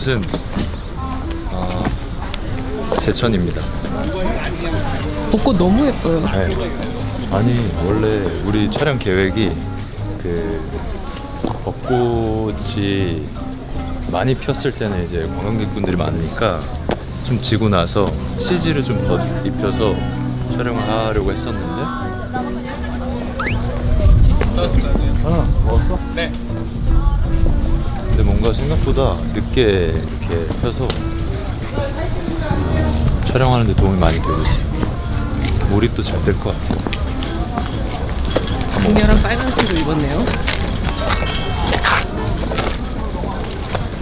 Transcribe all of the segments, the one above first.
곳은 어, 제천입니다. 벚꽃 너무 예뻐요. 네. 아니 원래 우리 촬영 계획이 그 벚꽃이 많이 폈을 때는 이제 관광객분들이 많으니까 좀 지고 나서 CG를 좀더 입혀서 촬영을 하려고 했었는데 아 먹었어? 네 뭔가 생각보다 늦게 이렇게 펴서 어, 촬영하는 데 도움이 많이 되고 있어요 몰입도 잘 될 것 같아요 강렬한 빨간색을 입었네요.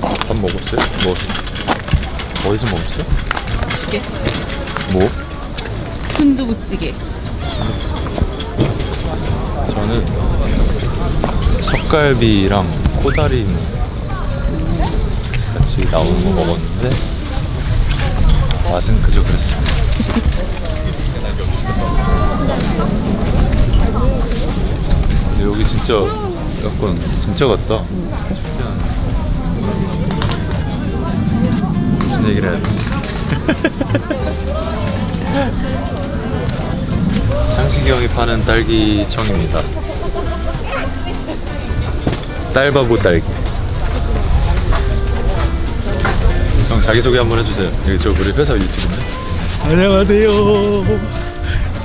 밥 먹었어요? 먹었어 어디서 먹었어요? 맛있겠어. 뭐? 순두부찌개. 저는 석갈비랑 코다리 나오는 거 먹었는데 맛은 그저 그랬습니다. 근데 여기 진짜 약간 진짜 같다. 무슨 얘기를 해야 되지? 창식이 형이 파는 딸기청입니다. 딸바보 딸기. 형 자기소개 한번 해주세요. 여기 저 우리 회사 유튜브네. 안녕하세요.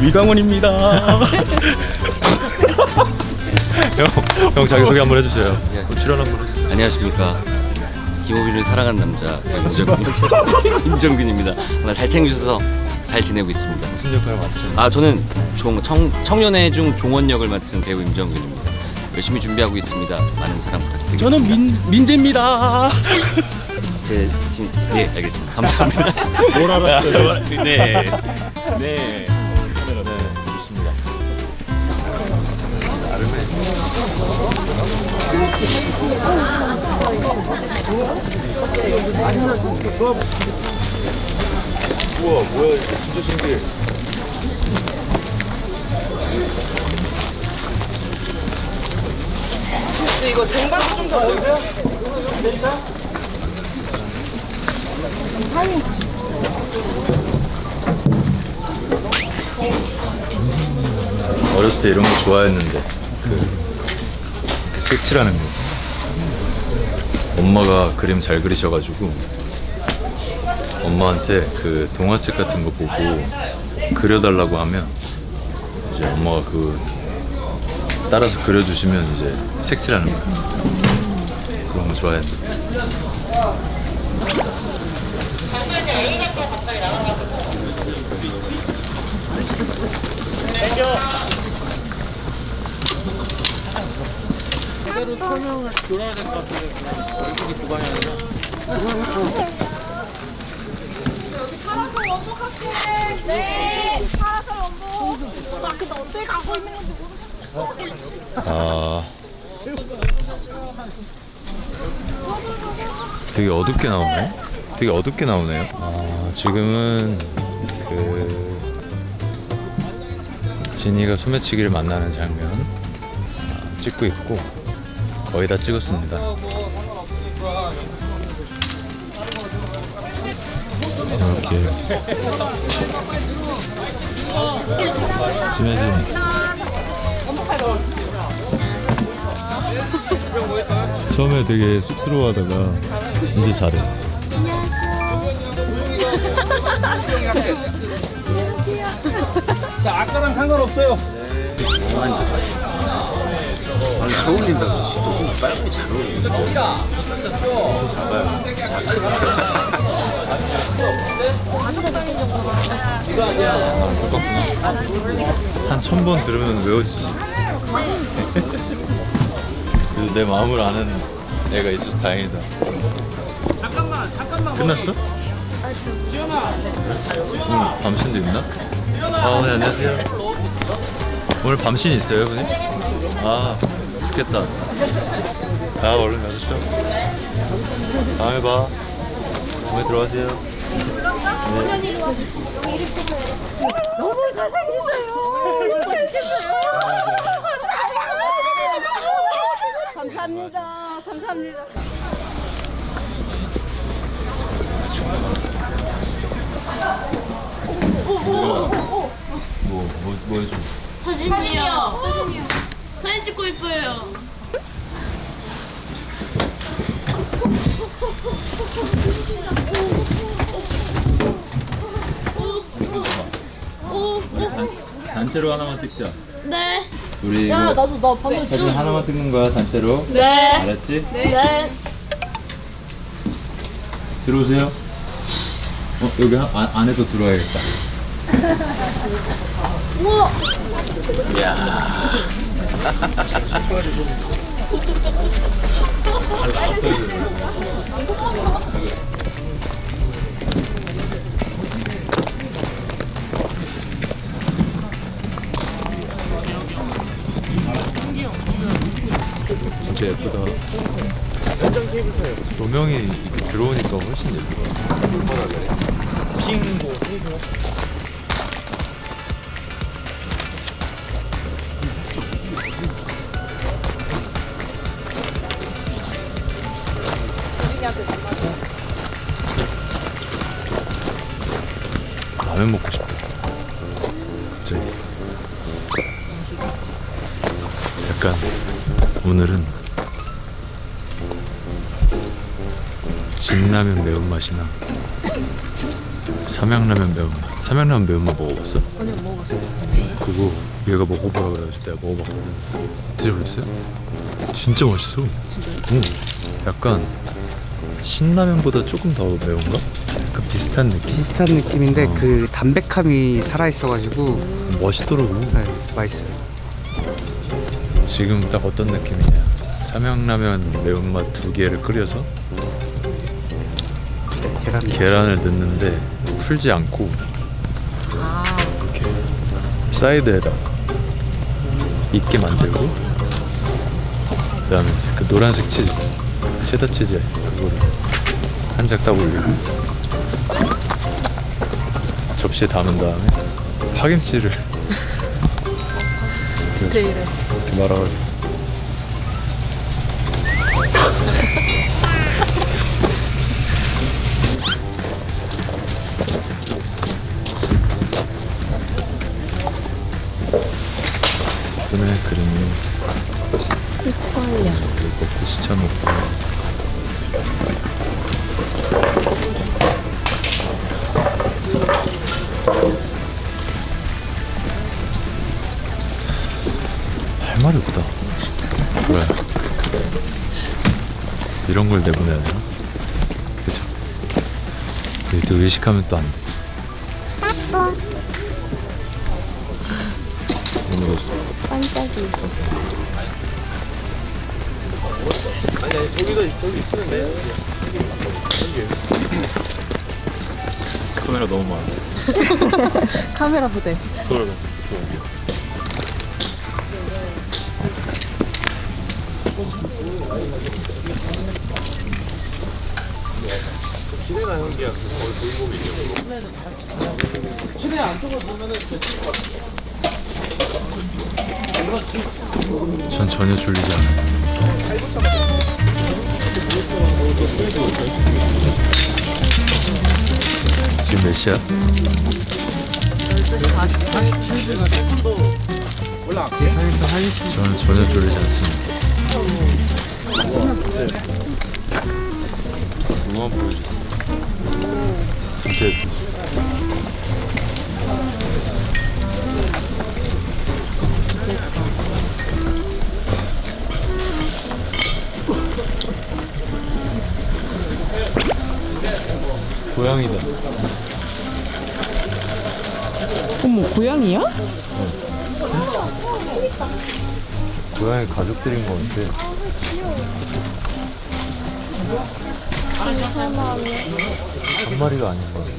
위강원입니다. 형, 형 자기소개 한번 해주세요. 그럼 출연 한번 해주세요. 안녕하십니까 김호빈을 사랑한 남자 임정근입니다. 오늘 잘 챙겨주셔서 잘 지내고 있습니다. 무슨 역할 맡으셨나요? 아 저는 종, 청, 청년의 중 종원 역을 맡은 배우 임정근입니다. 열심히 준비하고 있습니다. 많은 사랑 부탁드리겠습니다. 저는 민 민재입니다. 제 진, 예 알겠습니다. 감사합니다. 뭘 알았어요? 네. 네. 좋습니다. 우와 뭐야 이거 진짜 신기해. 근데 이거 쟁반도 좀더 넓어요. 어렸을 때 이런 거 좋아했는데 그, 그 색칠하는 거. 엄마가 그림 잘 그리셔가지고 엄마한테 그 동화책 같은 거 보고 그려달라고 하면 이제 엄마가 그 따라서 그려주시면 이제 색칠하는 거. 그런 거 좋아했는데. 제대로 설명을 들어야 될 것 같은데 얼굴이 두 방이 아니라. 파라솔 원복 학생 네 파라솔 원복 아 근데 어떻게 가고 있는 건지 모르겠어 아 되게 어둡게 나오네. 되게 어둡게 나오네요. 아 지금은 그 진이가 소매치기를 만나는 장면 아, 찍고 있고 거의 다 찍었습니다. 이렇게 심해진 처음에 되게 쑥스러워하다가 이제 잘해. 자 아까랑 상관없어요. 잘 어울린다고 지금 빨리 잘 어울린다. 한천 번 들으면 외워지지. 그래도 내 마음을 아는 애가 있어서 다행이다. 잠깐만 잠깐만. 끝났어? 오늘 밤신도 있나? 아, 네, 안녕하세요. 오늘 밤신 있어요, 분이? 아, 죽겠다. 나 얼른 가시죠. 다음에 봐. 몸에 들어가세요. 네. 너무 잘생겼어요. 잘생겼어요. 감사합니다. 감사합니다. 뭐, 뭐, 뭐 해줘? 사진이요. 사진 찍고 있어요. 오, 오, 단체로 하나만 찍자. 네. 우리 야, 이거 나도 나 방금 사진 쭉. 하나만 찍는 거야 단체로. 네. 알았지? 네. 들어오세요. 어 여기 한- 안, 안에도 들어와야겠다. 우와. 진짜 예쁘다. 조명이 이렇게 들어오니까 훨씬 예쁘다. 라면 먹고 싶다. 갑자기. 약간 오늘은 진라면 매운맛이나 삼양라면 매운맛 삼양라면 매운맛 먹어봤어? 아니요, 먹어봤어요. 그거 얘가 먹어보라 그래가지고 내가 먹어봤거든 드셔보셨어요? 진짜 맛있어 응. 약간 신라면보다 조금 더 매운가? 약간 비슷한 느낌? 비슷한 느낌인데 어. 그 담백함이 살아있어가지고 멋있더라고 네, 맛있어요. 지금 딱 어떤 느낌이냐 삼양라면 매운맛 두 개를 끓여서 계란 계란을 넣는데 풀지 않고 이렇게 사이드에다 있게 만들고 그다음에 그 노란색 치즈 체다 치즈 그거를 한장딱 올리고 접시에 담은 다음에 파김치를 이렇게 이렇게 말아가지고. 이번에 그림이 이거 고수차 먹고 할 말이 없다 왜 이런 걸 내보내야 되나? 그죠? 근데 또 외식하면 또 안 돼. 오늘 옷 카메라 너무 많아. 카메라 부대. 그걸 전 전혀 졸리지 않아요. 몇 시야? 저는 전혀 졸리지 않습니다. 진짜 예쁘지? 고양이다. 어머, 고양이야? 고양이 가족들인 것 같아. 한 마리가 아닌 것 같아.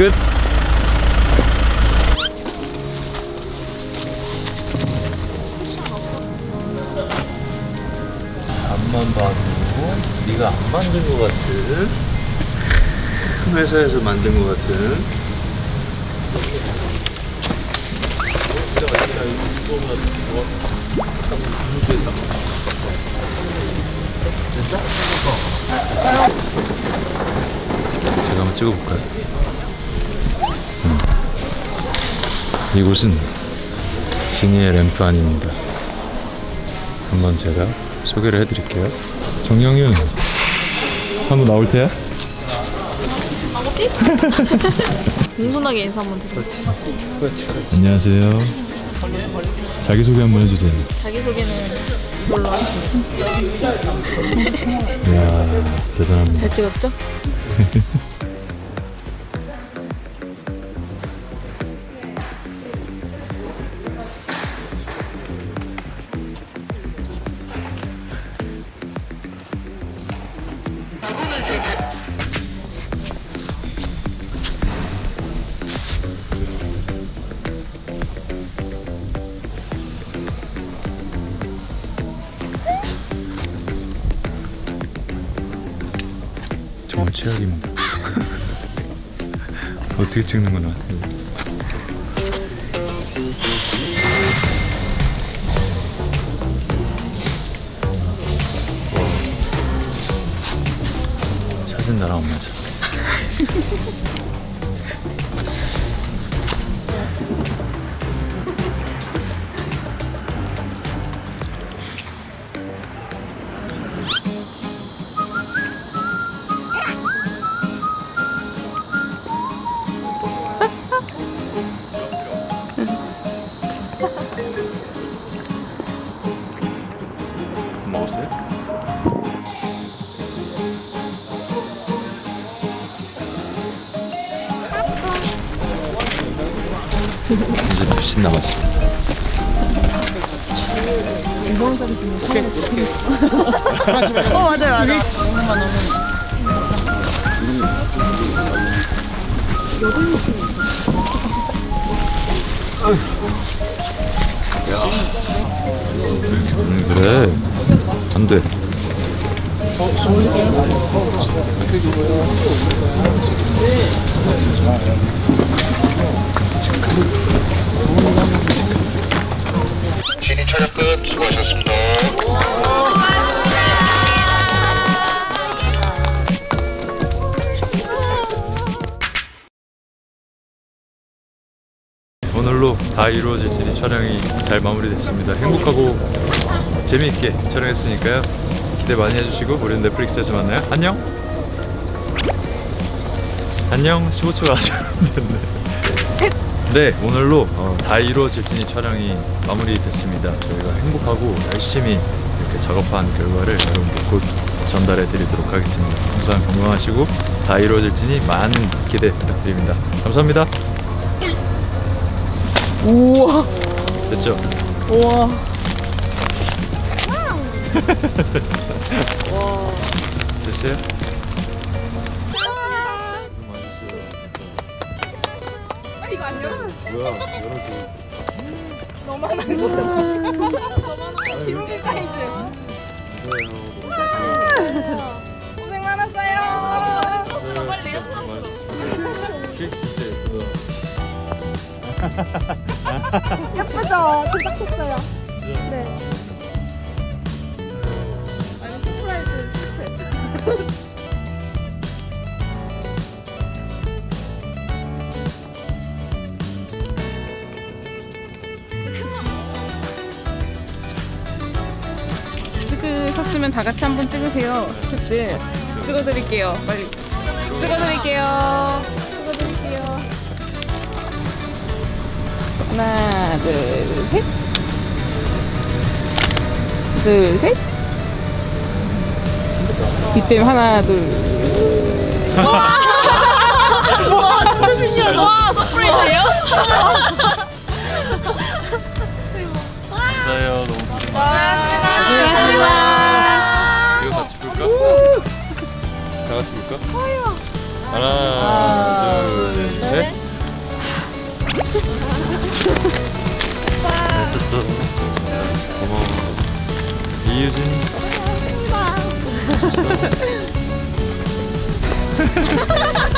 끝 앞만 봐도 네가 안 만든 것 같은 큰 회사에서 만든 것 같은 제가 한번 찍어볼까요? 이곳은 지니의 램프 안입니다. 한번 제가 소개를 해드릴게요. 정영윤 한번 나올 테야? 민소하게 인사 한번 드리겠습니다. 안녕하세요. 자기 소개 한번 해주세요. 자기소개는 이걸로 하겠습니다. 이야 대단합니다. 잘 찍었죠? 최악입니다. 어떻게 찍는 거나. 사진 나랑 안 맞아. 40 남았습니다. 어 맞아요 맞아. 음, 그래. 안 돼. 끝 수고하셨습니다. 오늘로 다 이루어질지니 촬영이 잘 마무리됐습니다. 행복하고 재미있게 촬영했으니까요. 기대 많이 해주시고 우리는 넷플릭스에서 만나요. 안녕. 안녕. 15초가 아직 안 됐네. 네, 오늘로 어, 다 이루어질지니 촬영이 마무리됐습니다. 저희가 행복하고 열심히 이렇게 작업한 결과를 여러분께 곧 전달해 드리도록 하겠습니다. 항상 건강하시고 다 이루어질지니 많은 기대 부탁드립니다. 감사합니다. 우와, 됐죠? 우와. 됐어요? 뭐야, 열어줘. 너만 안 열어. 저만 한 기록인 사이즈. 고생 많았어요. 빨리 케이크 진짜 예쁘다. 예쁘죠? 제작했어요. 네. 아니 서프라이즈 실패. 찍으셨으면 다 같이 한번 찍으세요, 스태프들. 찍어드릴게요, 빨리. 찍어드릴게요. 찍어드릴게요. 하나, 둘, 셋. 둘, 셋. 이때 하나, 둘. 와, 진짜 감사해요. 너무 고생 고생하셨습니다. 해볼까? 하나, 둘, 셋. 됐었어. 고마워. 이유진.